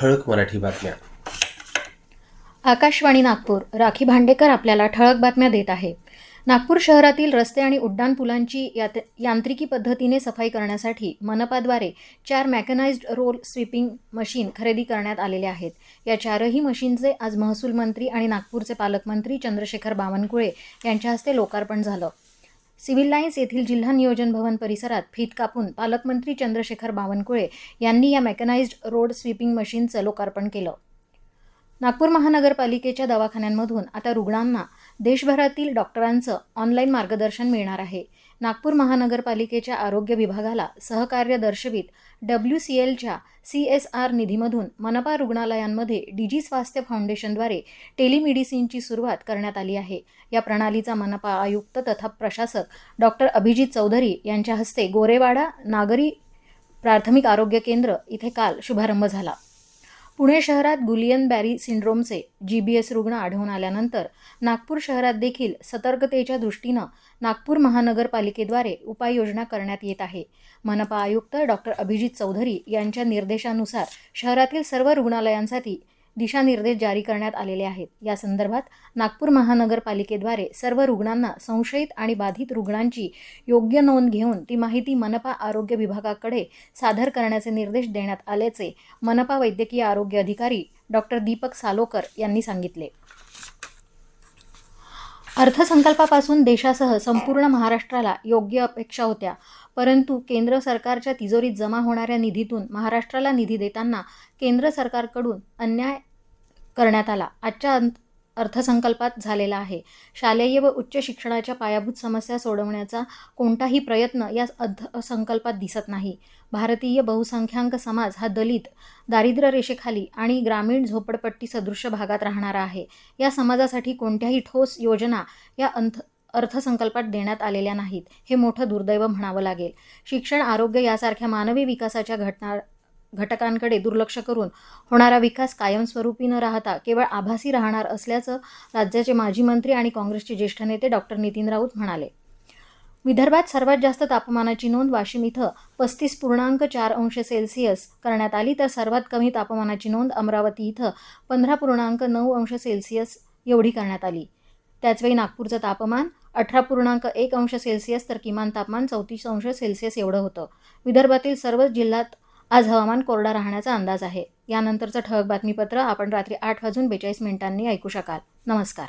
ठळक मराठी बातम्या. आकाशवाणी नागपूर. राखी भांडेकर आपल्याला ठळक बातम्या देत आहे. नागपूर शहरातील रस्ते आणि उड्डाणपुलांची यात यांत्रिकी पद्धतीने सफाई करण्यासाठी मनपाद्वारे चार मॅकनाइज्ड रोल स्वीपिंग मशीन खरेदी करण्यात आलेले आहेत. या चारही मशीनचे आज महसूल मंत्री आणि नागपूरचे पालकमंत्री चंद्रशेखर बावनकुळे यांच्या हस्ते लोकार्पण झालं. सिव्हिल लाईन्स येथील जिल्हा नियोजन भवन परिसरात फीत कापून पालकमंत्री चंद्रशेखर बावनकुळे यांनी या मेकनाइज्ड रोड स्वीपिंग मशीनचं लोकार्पण केलं. नागपूर महानगरपालिकेच्या दवाखान्यांमधून आता रुग्णांना देशभरातील डॉक्टरांचं ऑनलाईन मार्गदर्शन मिळणार आहे. नागपूर महानगरपालिकेच्या आरोग्य विभागाला सहकार्य दर्शवित डब्ल्यू सी एलच्या सी एस आर निधीमधून मनपा रुग्णालयांमध्ये डीजी स्वास्थ्य फाउंडेशनद्वारे टेलिमेडिसिनची सुरुवात करण्यात आली आहे. या प्रणालीचा मनपा आयुक्त तथा प्रशासक डॉक्टर अभिजित चौधरी यांच्या हस्ते गोरेवाडा नागरी प्राथमिक आरोग्य केंद्र इथे काल शुभारंभ झाला. पुणे शहरात गुलियन बॅरी सिंड्रोमचे जी बी एस रुग्ण आढळून आल्यानंतर नागपूर शहरात देखील सतर्कतेच्या दृष्टीनं नागपूर महानगरपालिकेद्वारे उपाययोजना करण्यात येत आहे. मनपा आयुक्त डॉक्टर अभिजित चौधरी यांच्या निर्देशानुसार शहरातील सर्व रुग्णालयांसाठी दिशानिर्देश जारी करण्यात आलेले आहेत. या संदर्भात नागपूर महानगरपालिकेद्वारे सर्व रुग्णांना संशयित आणि बाधित रुग्णांची योग्य नोंद घेऊन ती माहिती मनपा आरोग्य विभागाकडे सादर करण्याचे निर्देश देण्यात आल्याचे मनपा वैद्यकीय आरोग्य अधिकारी डॉक्टर दीपक सालोकर यांनी सांगितले. अर्थसंकल्पापासून देशासह संपूर्ण महाराष्ट्राला योग्य अपेक्षा होत्या. परंतु केंद्र सरकारच्या तिजोरीत जमा होणाऱ्या निधीतून महाराष्ट्राला निधी देताना केंद्र सरकारकडून अन्याय करण्यात आला. आजच्या अंत अर्थसंकल्पात झालेला आहे. शालेय व उच्च शिक्षणाच्या पायाभूत समस्या सोडवण्याचा कोणताही प्रयत्न या अर्थसंकल्पात दिसत नाही. भारतीय बहुसंख्याक समाज हा दलित दारिद्र्य रेषेखाली आणि ग्रामीण झोपडपट्टी सदृश भागात राहणारा आहे. या समाजासाठी कोणत्याही ठोस योजना या अंथ अर्थसंकल्पात देण्यात आलेल्या नाहीत हे मोठं दुर्दैव म्हणावं लागेल. शिक्षण आरोग्य यासारख्या मानवी विकासाच्या घटना घटकांकडे दुर्लक्ष करून होणारा विकास कायमस्वरूपी न राहता केवळ आभासी राहणार असल्याचं राज्याचे माजी मंत्री आणि काँग्रेसचे ज्येष्ठ नेते डॉक्टर नितीन राऊत म्हणाले. विदर्भात सर्वात जास्त तापमानाची नोंद वाशिम इथं पस्तीस पूर्णांक चार अंश सेल्सिअस करण्यात आली तर सर्वात कमी तापमानाची नोंद अमरावती इथं पंधरा पूर्णांक नऊ अंश सेल्सिअस एवढी करण्यात आली. त्याचवेळी नागपूरचं तापमान अठरा पूर्णांक एक अंश सेल्सिअस तर किमान तापमान चौतीस अंश सेल्सिअस एवढं होतं. विदर्भातील सर्वच जिल्ह्यात आज हवामान कोरडा राहण्याचा अंदाज आहे. यानंतरचं ठळक बातमीपत्र आपण रात्री आठ वाजून बेचाळीस मिनिटांनी ऐकू शकाल. नमस्कार.